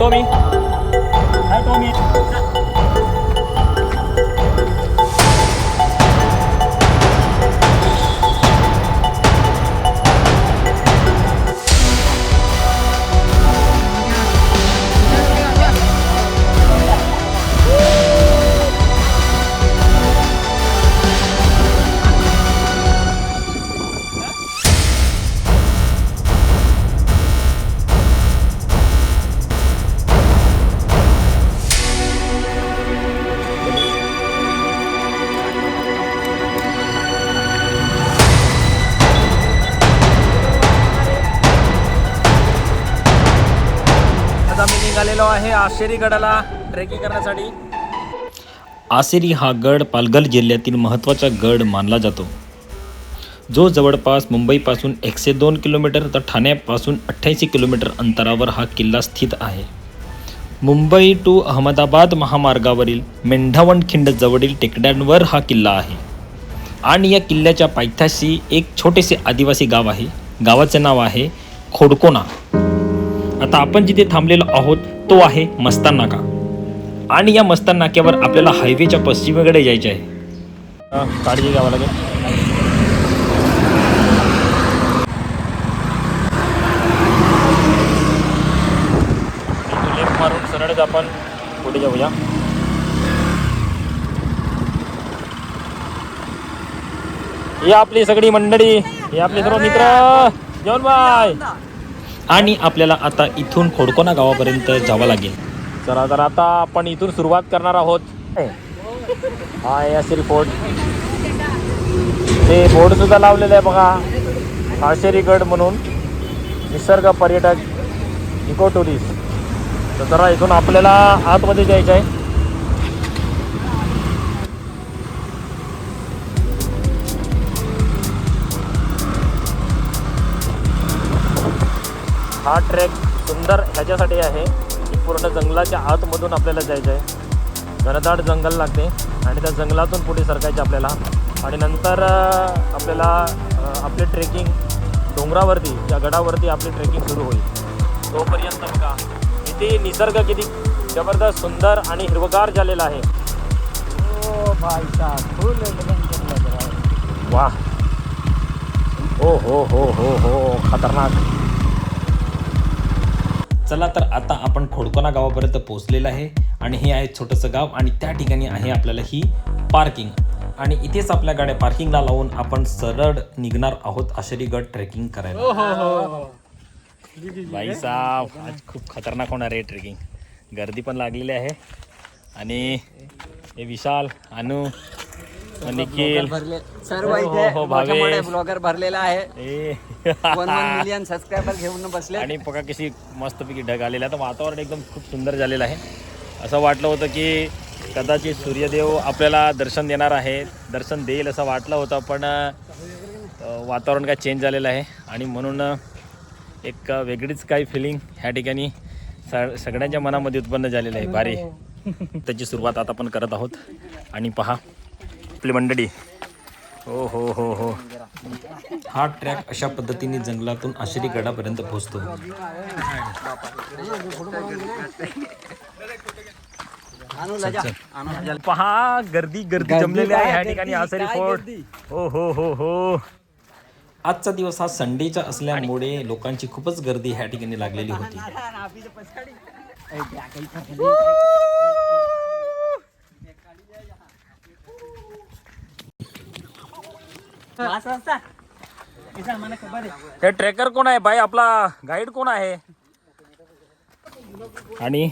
Tommy हाय Tommy आज आलेलो आहे आशेरी गडाला ट्रेकिंग करण्यासाठी. आसेरी हा गड पालघर जिल्ह्यातील महत्त्वाचा गड मानला जातो. जो जवळपास मुंबईपासून एकशे दोन किलोमीटर तर ठाण्यापासून अठ्ठ्याऐंशी किलोमीटर अंतरावर हा किल्ला स्थित आहे. मुंबई टू अहमदाबाद महामार्गावरील मेंढावण खिंड जवळील टेकड्यांवर हा किल्ला आहे. आणि या किल्ल्याच्या पायथ्याशी एक छोटेसे आदिवासी गाव आहे. गावाचे नाव आहे खोडकोना आता आपण जिथे थांबलेलो आहोत तो आहे मस्तान नाका. आणि या मस्तान नाक्यावर आपल्याला हायवेच्या पश्चिमेकडे जायचे आहे. काळजी घ्यावं लागेल. लेफ्ट मारून सरळच आपण पुढे जाऊया. ही आपली सगळी मंडळी हे आपले सर्व मित्र. जेवण बाय. आणि आपल्याला आता इथून खोडकोना गावापर्यंत जावं लागेल. चला तर आता आपण इथून सुरुवात करणार आहोत. हा आहे असेल फोर्ट ते बोर्ड सुद्धा लावलेलं आहे बघा. आशेरी म्हणून. निसर्ग पर्यटक इको टुरिस्ट तर जरा इथून आपल्याला आतमध्ये जायचं आहे. हा ट्रेक सुंदर ह्याच्यासाठी आहे की पूर्ण जंगलाच्या आतमधून आपल्याला जायचं आहे घनदाट जंगल लागते आणि त्या जंगलातून पुढे सरकायचे आपल्याला. आणि नंतर आपल्याला आपली ट्रेकिंग डोंगरावरती या गडावरती आपली ट्रेकिंग सुरू होईल. तोपर्यंत बघा किती निसर्ग किती जबरदस्त सुंदर आणि हिरवगार झालेला आहे. वा हो हो हो हो हो खतरनाक. चला तर आता आपण खोडकोना गावापर्यंत पोहोचलेलं आहे. आणि हे आहे छोटंसं गाव आणि त्या ठिकाणी आहे आपल्याला ही पार्किंग आणि इथेच आपल्या गाड्या पार्किंगला लावून आपण सरळ निघणार आहोत आशेरीगड ट्रेकिंग करायला. भाई साहब आज खूप खतरनाक होणार आहे ट्रेकिंग गर्दी पण लागलेली आहे. आणि हे विशाल अनु निखिल. सर्व हो, इथे हो, मोठे मोठे भावेश. ब्लॉगर भरलेला आहे. ए. वन वन मिलियन सबस्क्रायबर घेऊन बसले आणि बघा कशी मस्तपैकी ढग आलेला आहे. तर वातावरण एकदम खूप सुंदर झालेलं आहे. असं वाटलं होतं की कदाचित सूर्यदेव आपल्याला दर्शन देणार आहे. दर्शन देईल असं वाटलं होतं पण अं, वातावरण काय चेंज झालेलं आहे. आणि म्हणून अं, एक वेगळीच काही फिलिंग ह्या ठिकाणी स सगळ्यांच्या मनामध्ये उत्पन्न झालेलं आहे. भारी. त्याची सुरुवात आता आपण करत आहोत. आणि पहा आपली मंडळी. हो हो हो हो. हा ट्रॅक अशा पद्धतीने जंगलातून आशेरी गडापर्यंत पोहोचतो. पहा गर्दी गर्दी जमलेली आहे ह्या ठिकाणी आसरी फोर्ट. हो हो हो हो. आजचा दिवस हा संडेचा असल्यामुळे लोकांची खूपच गर्दी ह्या ठिकाणी लागलेली होती. पाच वाजता खबर आहे. हे ट्रेकर कोण आहे बाई आपला गाईड कोण आहे? आणि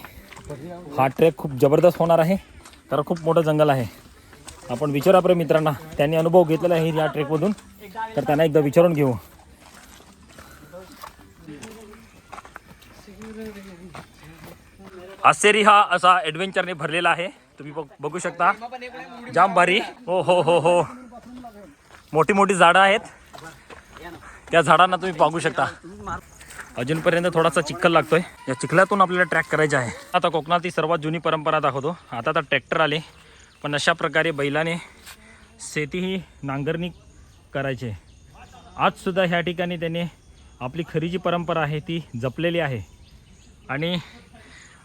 हा ट्रेक खूप जबरदस्त होणार आहे. तर खूप मोठं जंगल आहे. आपण विचारा आपल्या मित्रांना. त्यांनी अनुभव घेतलेला आहे या ट्रेकमधून तर त्यांना एकदा विचारून घेऊ. आसेरी हा असा ॲडव्हेंचरने भरलेला आहे. तुम्ही बघ- बघू शकता. जाम भारी हो हो हो हो. मोठी मोठी झाडं आहेत. त्या झाडांना तुम्ही पाहू शकता. अजूनपर्यंत थोडासा चिखल लागतोय. या चिखलातून आपल्याला ट्रॅक करायचा आहे. आता कोकणातील सर्वात जुनी परंपरा दाखवतो. आता तर ट्रॅक्टर आले. पण अशा प्रकारे बैलाने शेती ही नांगरणी करायची. आजसुद्धा ह्या ठिकाणी त्याने आपली खरी जी परंपरा आहे ती जपलेली आहे. आणि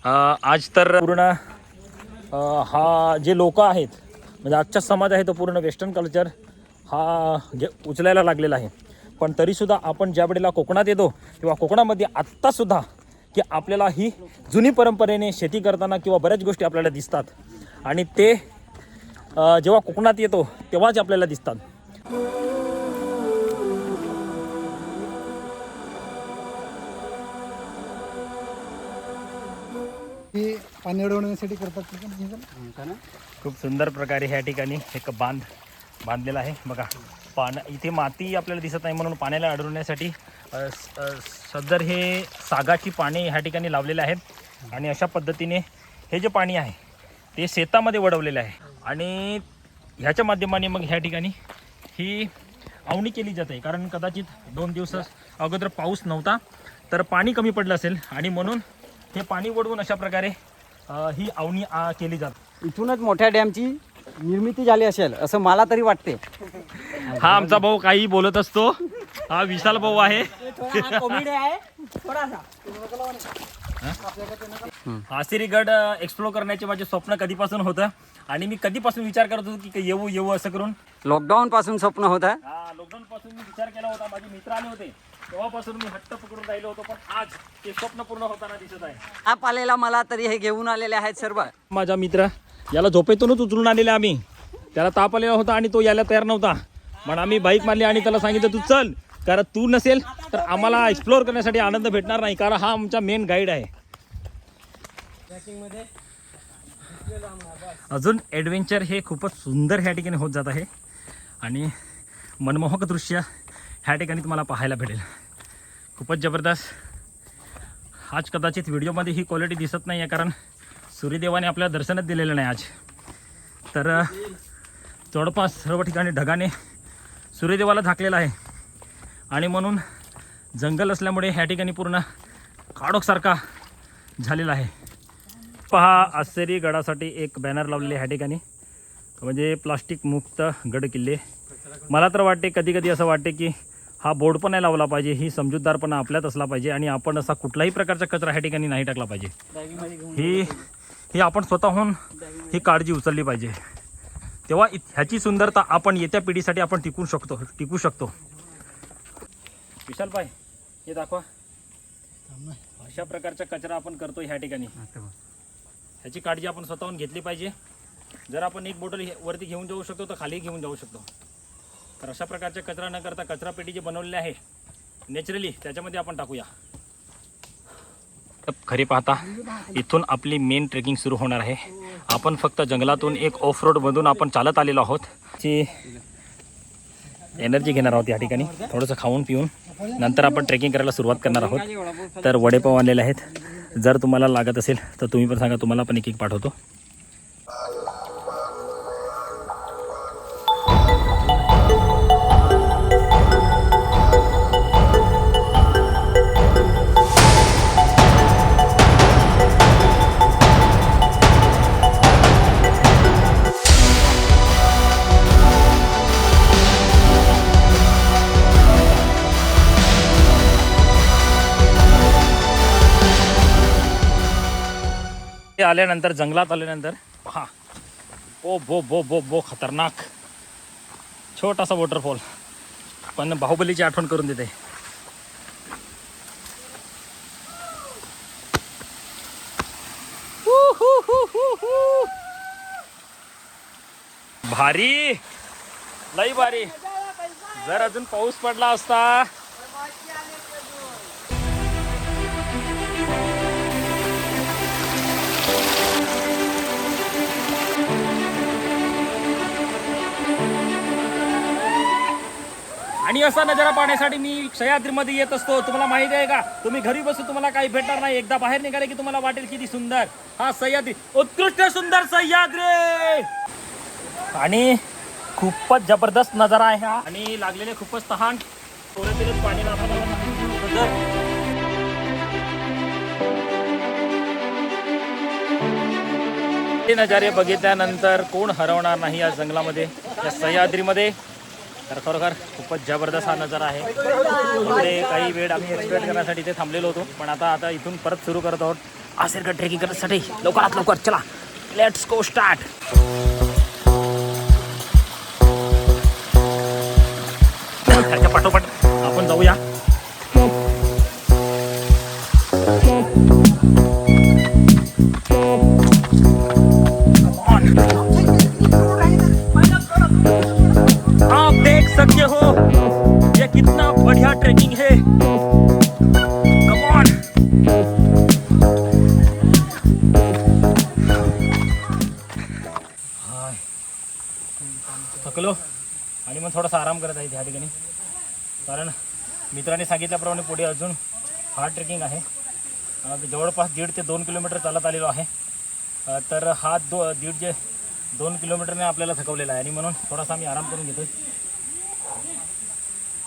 आज तर पूर्ण हा जे लोक आहेत म्हणजे आजचा समाज आहे तो पूर्ण वेस्टर्न कल्चर. हा जे उचलायला लागलेला आहे. पण तरीसुद्धा आपण ज्या वेळेला कोकणात येतो किंवा कोकणामध्ये आत्तासुद्धा की आपल्याला ही जुनी परंपरेने शेती करताना किंवा बऱ्याच गोष्टी आपल्याला दिसतात. आणि ते जेव्हा कोकणात येतो तेव्हाच आपल्याला दिसतात. हे पाणी अडवण्यासाठी करतात. खूप सुंदर प्रकारे ह्या ठिकाणी एक बांध बांधलेला आहे. बघा पान इथे माती आपल्याला दिसत नाही म्हणून पाण्याला अडवण्यासाठी स- सदर हे सागाची पाने ह्या ठिकाणी लावलेले आहेत. आणि अशा पद्धतीने हे जे पाणी आहे ते शेतामध्ये वडवलेलं आहे. आणि ह्याच्या माध्यमाने मग ह्या ठिकाणी ही आवणी केली जाते. कारण कदाचित दोन दिवस अगोदर पाऊस नव्हता तर पाणी कमी पडलं असेल. आणि म्हणून हे पाणी वडवून अशा प्रकारे ही आवणी आ, केली जाते. इथूनच मोठ्या डॅमची निर्मिती झाली असेल असं मला तरी वाटते. हा आमचा भाऊ काही बोलत असतो. हा विशाल भाऊ आहे. आसिरी गड एक्सप्लोर करण्याचे माझे स्वप्न कधीपासून होतं. आणि मी कधीपासून विचार करत होतो की येऊ येऊ असं करून. लॉकडाऊन पासून स्वप्न होतं. हा लॉकडाऊन पासून मी विचार केला होता. माझे मित्र आले होते. तेव्हापासून मी हट्ट पकडून राहिलो होतो पण आज ते स्वप्न पूर्ण होताना दिसत आहे. आप आलेला मला तरी हे घेऊन आलेले आहेत सर्व. माझा मित्र याला झोपेतूनच उचलून आलेले आम्ही. त्याला ताप आलेला होता आणि तो यायला तयार नव्हता. पण आम्ही बाईक मारली आणि त्याला सांगितलं तू चल कारण तू नसेल तर आम्हाला एक्सप्लोअर करण्यासाठी आनंद भेटणार नाही कारण हा आमचा मेन गाईड आहे. अजून ॲडव्हेंचर हे खूपच सुंदर ह्या ठिकाणी होत जात आहे. आणि मनमोहक दृश्य ह्या ठिकाणी तुम्हाला पाहायला भेटेल. खूपच जबरदस्त. आज कदाचित व्हिडिओमध्ये ही क्वालिटी दिसत नाही आहे कारण सूर्यदेवाने आपल्याला दर्शनच दिलेलं नाही आज. तर जवळपास सर्व ठिकाणी ढगाने सूर्यदेवाला झाकलेला आहे. आणि म्हणून जंगल असल्यामुळे ह्या ठिकाणी पूर्ण काडोकसारखा झालेला आहे. पहा आसेरी गडासाठी एक बॅनर लावलेले ह्या ठिकाणी. म्हणजे प्लास्टिक मुक्त गड किल्ले. मला तर वाटते कधी कधी असं वाटते की हा बोर्ड पण नाही लावला पाहिजे ही समजूतदारपणा आपल्यात असला पाहिजे आणि आपण असा कुठलाही प्रकारचा कचरा ह्या ठिकाणी नाही टाकला पाहिजे. ही ही आपण स्वतःहून ही काळजी उचलली पाहिजे. तेव्हा ह्याची सुंदरता आपण येत्या पिढीसाठी आपण टिकू शकतो टिकू शकतो. विशाल भाई हे दाखवा. अशा प्रकारचा कचरा आपण करतो ह्या ठिकाणी. ह्याची काळजी आपण स्वतःहून घेतली पाहिजे. जर आपण एक बॉटल वरती घेऊन जाऊ शकतो तर खाली घेऊन जाऊ शकतो. तर अशा प्रकारचा कचरा न करता कचरा पेटी जे बनवलेले आहे नॅचरली त्याच्यामध्ये आपण टाकूया. खरे पाहता इथून आपली मेन ट्रेकिंग सुरू होणार आहे. आपण फक्त जंगलातून एक ऑफ रोडमधून आपण चालत आलेलो आहोत. जी एनर्जी घेणार आहोत या ठिकाणी. थोडंसं खाऊन पिऊन. नंतर आपण ट्रेकिंग करायला सुरुवात करणार आहोत. तर वडेपाव आणलेले आहेत. जर तुम्हाला लागत असेल तर तुम्ही पण सांगा तुम्हाला पण एक एक पाठवतो. ते आल्यानंतर जंगलात आल्यानंतर पहा. ओ बो बो बो बो खतरनाक. छोटासा वॉटरफॉल पण बाहुबलीची आठवण करून देते. भारी. लई भारी. जर अजून पाऊस पडला असता. आणि असा नजारा पाहण्यासाठी मी सह्याद्रीमध्ये येत असतो. तुम्हाला माहिती आहे का? तुम्ही घरी बसून तुम्हाला काही भेटणार नाही. एकदा बाहेर निघाले की तुम्हाला वाटेल किती सुंदर. हा सह्याद्री. उत्कृष्ट सुंदर सह्याद्री! आणि खूपच जबरदस्त नजारा आहे हा. आणि लागलेले खूपच तहान. थोडं पाणी लागलं. नजारे बघितल्यानंतर कोण हरवणार नाही या जंगलामध्ये या सह्याद्रीमध्ये. तर खरोखर खूपच जबरदस्त हा नजारा आहे. इकडे काही वेळ आम्ही एक्सप्लेन करण्यासाठी इथे थांबलेलो होतो. पण आता आता इथून परत सुरू करत आहोत. आसेरगड ट्रेकिंग करण्यासाठी. लवकरात लवकर चला. लेट्स गो स्टार्ट आहे त्या ठिकाणी. कारण मित्रांनी सांगितल्याप्रमाणे पुढे अजून हार्ड ट्रेकिंग आहे. जवळपास दीड ते दोन किलोमीटर चालत आलेलो आहे. तर हा दो दीड जे दोन किलोमीटरने आपल्याला थकवलेला आहे. आणि म्हणून थोडासा आम्ही आराम करून घेतो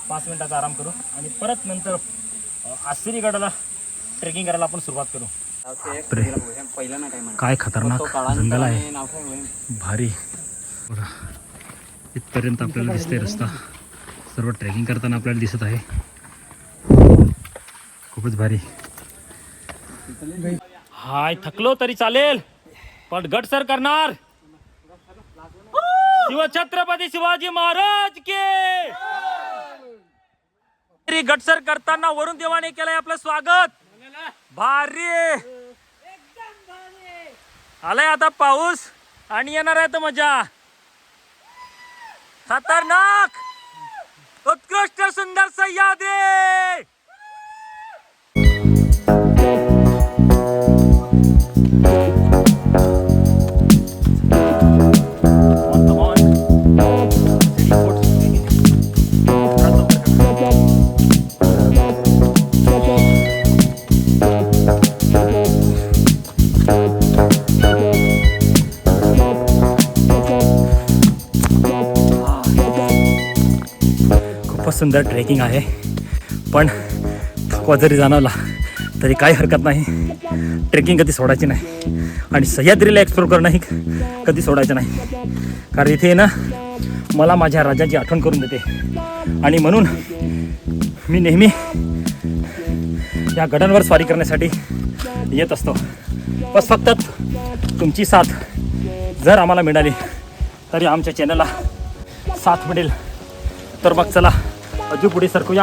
पाच मिनिटाचा आराम करू. आणि परत नंतर अं, गडाला ट्रेकिंग करायला आपण सुरुवात करू. काय खतरनाक जंगल आहे. भारी. इथपर्यंत आपल्याला दिसते रस्ता. सर्व ट्रेकिंग करताना आपल्याला दिसत आहे. खूपच भारी. हाय थकलो तरी चालेल पण गट सर करणार. शिवछत्रपती शिवाजी महाराज के. तरी गटसर करताना वरुण देवाने केलंय आपलं स्वागत. भारी. आलाय आता पाऊस आणि येणार आहे तर मजा. खतरनाक. उत्कृष्ट सुंदर सह्याद्री! सुंदर ट्रेकिंग आहे. पण थकवा जरी जाणवला तरी काही हरकत नाही. ट्रेकिंग कधी सोडायची नाही. आणि सह्याद्रीला एक्सप्लोर करणं ही कधी सोडायचं नाही. कारण इथे ना मला माझ्या राजाची आठवण करून देते. आणि म्हणून मी नेहमी या गडांवर स्वारी करण्यासाठी येत असतो. बस फक्त तुमची साथ जर आम्हाला मिळाली तरी आमच्या चॅनलला साथ मिळेल. तर मग चला अजून पुढे सरकूया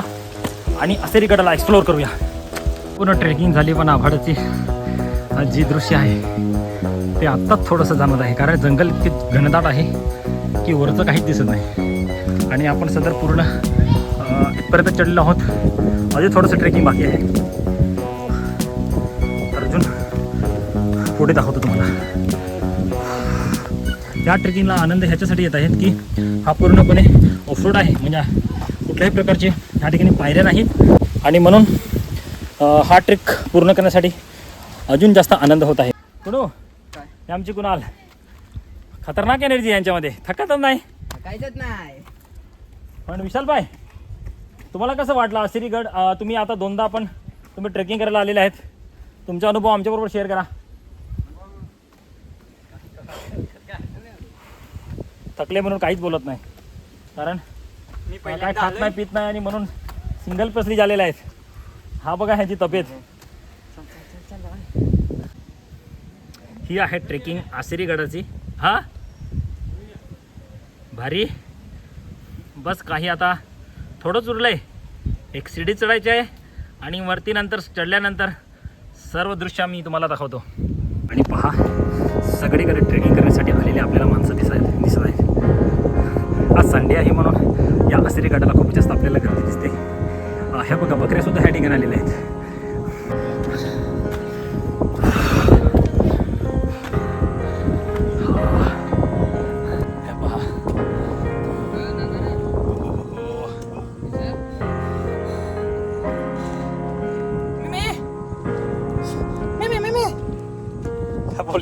आणि असेरी गडाला एक्सप्लोअर करूया. पूर्ण ट्रेकिंग झाली पण आभाडची जी दृश्य आहे ते आत्ताच थोडंसं जाणवत आहे. कारण जंगल इतके घनदाट आहे की वरचं काहीच दिसत नाही. आणि आपण सदर पूर्ण इथपर्यंत चढलेलो आहोत. अजून थोडंसं ट्रेकिंग बाकी आहे. अर्जुन पुढे दाखवतो तुम्हाला. या ट्रेकिंगला आनंद ह्याच्यासाठी येत आहेत की हा पूर्णपणे ऑफरोड आहे. म्हणजे कुठल्याही प्रकारचे ह्या ठिकाणी पायऱ्या नाहीत. आणि म्हणून हा ट्रेक पूर्ण करण्यासाठी अजून जास्त आनंद होत आहे. कुणू हे आमची कुणाल? खतरनाक एनर्जी यांच्यामध्ये. थकतच नाही? काहीच नाही. पण विशाल भाई तुम्हाला कसं वाटलं? आसिरीगड अ, तुम्ही आता दोनदा आपण तुम्ही ट्रेकिंग करायला आलेले आहेत. तुमचा अनुभव आमच्याबरोबर शेअर करा. थकले म्हणून काहीच बोलत नाही. कारण मी काय खात नाही पित नाही आणि म्हणून सिंगल पसली झालेले आहेत. हा बघा ह्याची तब्येत. ही आहे ट्रेकिंग आसिरी गडाची. हा? भारी. बस काही आता थोडंच उरलं आहे एक शिडी चढायची आहे आणि वरती नंतर चढल्यानंतर सर्व दृश्य मी तुम्हाला दाखवतो. आणि पहा सगळीकडे ट्रेकिंग करण्यासाठी आलेले आपल्याला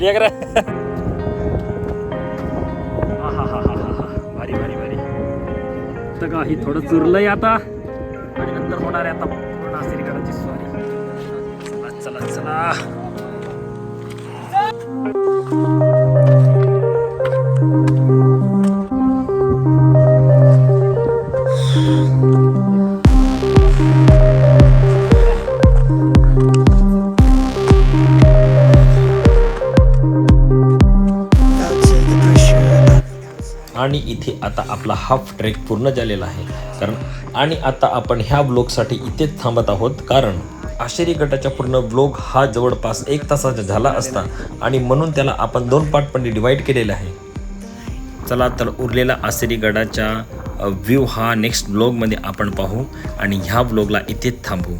हा, बोलूया करा भारी भारी भारी. तर काही थोडं चुरलंय आता. आणि नंतर होणार आहे आता पूर्ण आसिरी गडाची स्वारी. चला चला चला. आणि इथे आता आपला हाफ ट्रेक पूर्ण झालेला आहे. कारण आणि आता आपण ह्या ब्लॉगसाठी इथेच थांबत आहोत. कारण आशेरी गटाचा पूर्ण ब्लॉग हा जवळपास एक तासाचा झाला असता आणि म्हणून त्याला आपण दोन पार्टमध्ये डिवाईड केलेला आहे. चला तर उरलेला आसेरी गडाचा व्ह्यू हा नेक्स्ट ब्लॉगमध्ये आपण पाहू आणि ह्या ब्लॉगला इथेच थांबू.